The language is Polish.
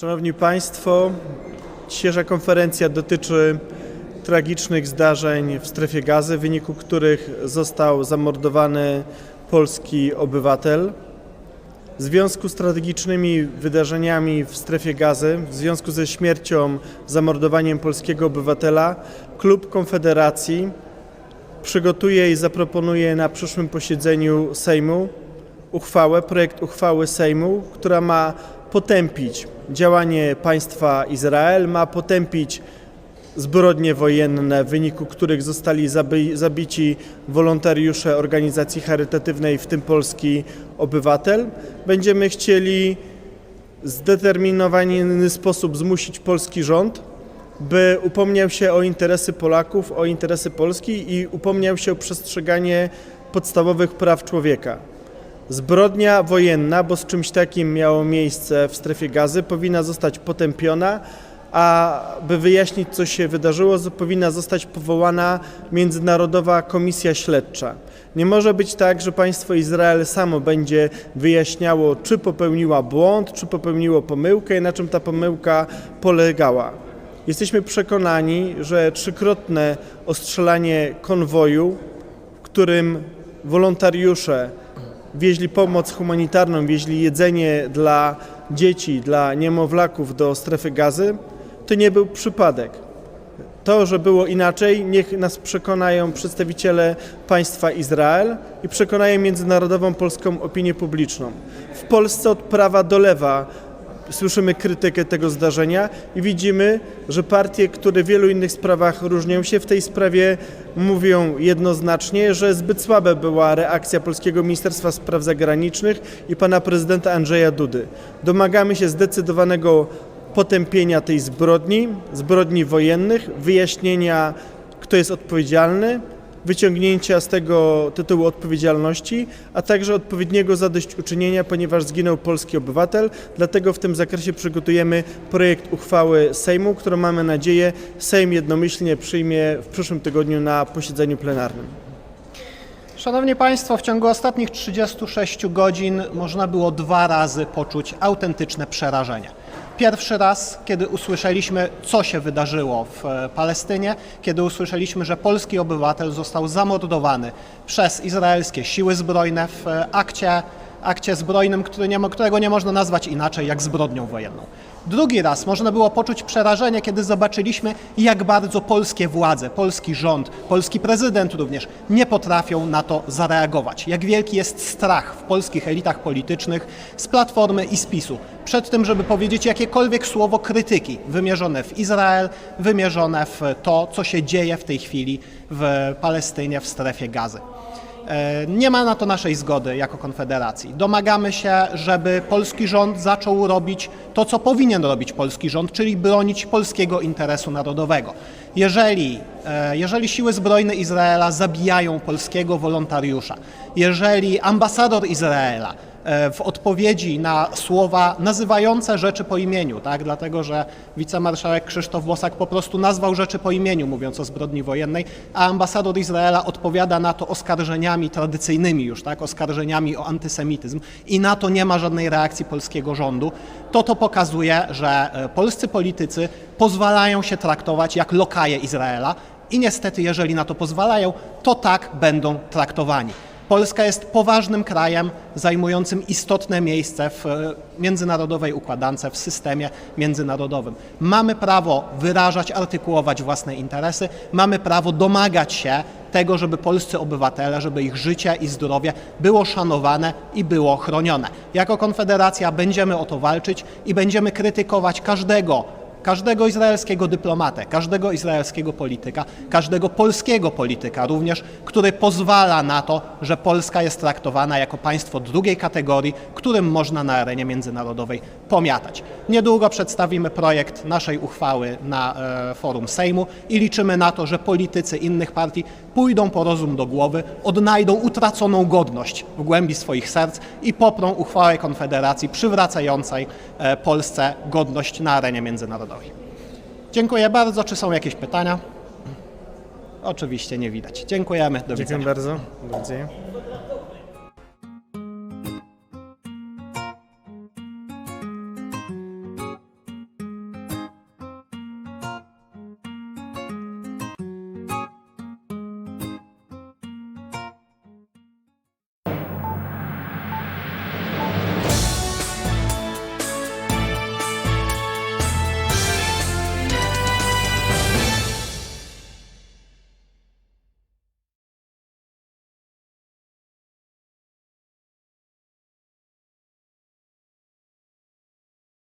Szanowni Państwo, dzisiejsza konferencja dotyczy tragicznych zdarzeń w strefie gazy, w wyniku których został zamordowany polski obywatel. W związku z strategicznymi wydarzeniami w strefie gazy, w związku ze śmiercią, zamordowaniem polskiego obywatela, klub Konfederacji przygotuje i zaproponuje na przyszłym posiedzeniu Sejmu uchwałę, projekt uchwały Sejmu, która ma potępić działanie państwa Izrael, ma potępić zbrodnie wojenne, w wyniku których zostali zabi- zabici wolontariusze organizacji charytatywnej, w tym polski obywatel. Będziemy chcieli w zdeterminowany sposób zmusić polski rząd, by upomniał się o interesy Polaków, o interesy Polski i upomniał się o przestrzeganie podstawowych praw człowieka. Zbrodnia wojenna, bo z czymś takim miało miejsce w strefie gazy, powinna zostać potępiona, a by wyjaśnić, co się wydarzyło, powinna zostać powołana Międzynarodowa Komisja Śledcza. Nie może być tak, że państwo Izrael samo będzie wyjaśniało, czy popełniła błąd, czy popełniło pomyłkę i na czym ta pomyłka polegała. Jesteśmy przekonani, że trzykrotne ostrzelanie konwoju, w którym wolontariusze wieźli pomoc humanitarną, wieźli jedzenie dla dzieci, dla niemowlaków do strefy gazy, to nie był przypadek. To, że było inaczej, niech nas przekonają przedstawiciele państwa Izrael i przekonają międzynarodową polską opinię publiczną. W Polsce od prawa do lewa słyszymy krytykę tego zdarzenia i widzimy, że partie, które w wielu innych sprawach różnią się, w tej sprawie mówią jednoznacznie, że zbyt słaba była reakcja polskiego Ministerstwa Spraw Zagranicznych i pana prezydenta Andrzeja Dudy. Domagamy się zdecydowanego potępienia tej zbrodni, zbrodni wojennych, wyjaśnienia, kto jest odpowiedzialny, wyciągnięcia z tego tytułu odpowiedzialności, a także odpowiedniego zadośćuczynienia, ponieważ zginął polski obywatel. Dlatego w tym zakresie przygotujemy projekt uchwały Sejmu, którą mamy nadzieję Sejm jednomyślnie przyjmie w przyszłym tygodniu na posiedzeniu plenarnym. Szanowni Państwo, w ciągu ostatnich 36 godzin można było dwa razy poczuć autentyczne przerażenie. Pierwszy raz, kiedy usłyszeliśmy, co się wydarzyło w e, Palestynie, kiedy usłyszeliśmy, że polski obywatel został zamordowany przez izraelskie siły zbrojne w e, akcie, akcie zbrojnym, którego nie można nazwać inaczej jak zbrodnią wojenną. Drugi raz można było poczuć przerażenie, kiedy zobaczyliśmy, jak bardzo polskie władze, polski rząd, polski prezydent również nie potrafią na to zareagować. Jak wielki jest strach w polskich elitach politycznych z Platformy i z PiSu przed tym, żeby powiedzieć jakiekolwiek słowo krytyki wymierzone w Izrael, wymierzone w to, co się dzieje w tej chwili w Palestynie, w strefie gazy. E, Nie ma na to naszej zgody jako Konfederacji. Domagamy się, żeby polski rząd zaczął robić to, co powinien robić polski rząd, czyli bronić polskiego interesu narodowego. Jeżeli, e, jeżeli siły zbrojne Izraela zabijają polskiego wolontariusza, jeżeli ambasador Izraela w odpowiedzi na słowa nazywające rzeczy po imieniu, tak? dlatego że wicemarszałek Krzysztof Bosak po prostu nazwał rzeczy po imieniu, mówiąc o zbrodni wojennej, a ambasador Izraela odpowiada na to oskarżeniami tradycyjnymi już, tak? oskarżeniami o antysemityzm i na to nie ma żadnej reakcji polskiego rządu, to to pokazuje, że e, polscy politycy pozwalają się traktować jak lokaje Izraela i niestety, jeżeli na to pozwalają, to tak będą traktowani. Polska jest poważnym krajem zajmującym istotne miejsce w e, międzynarodowej układance, w systemie międzynarodowym. Mamy prawo wyrażać, artykułować własne interesy, mamy prawo domagać się tego, żeby polscy obywatele, żeby ich życie i zdrowie było szanowane i było chronione. Jako Konfederacja będziemy o to walczyć i będziemy krytykować każdego każdego izraelskiego dyplomatę, każdego izraelskiego polityka, każdego polskiego polityka również, który pozwala na to, że Polska jest traktowana jako państwo drugiej kategorii, którym można na arenie międzynarodowej pomiatać. Niedługo przedstawimy projekt naszej uchwały na e, forum Sejmu i liczymy na to, że politycy innych partii pójdą po rozum do głowy, odnajdą utraconą godność w głębi swoich serc i poprą uchwałę Konfederacji przywracającej e, Polsce godność na arenie międzynarodowej. Dziękuję bardzo. Czy są jakieś pytania? Oczywiście nie widać. Dziękujemy. Do widzenia. Dziękuję bardzo. Do widzenia.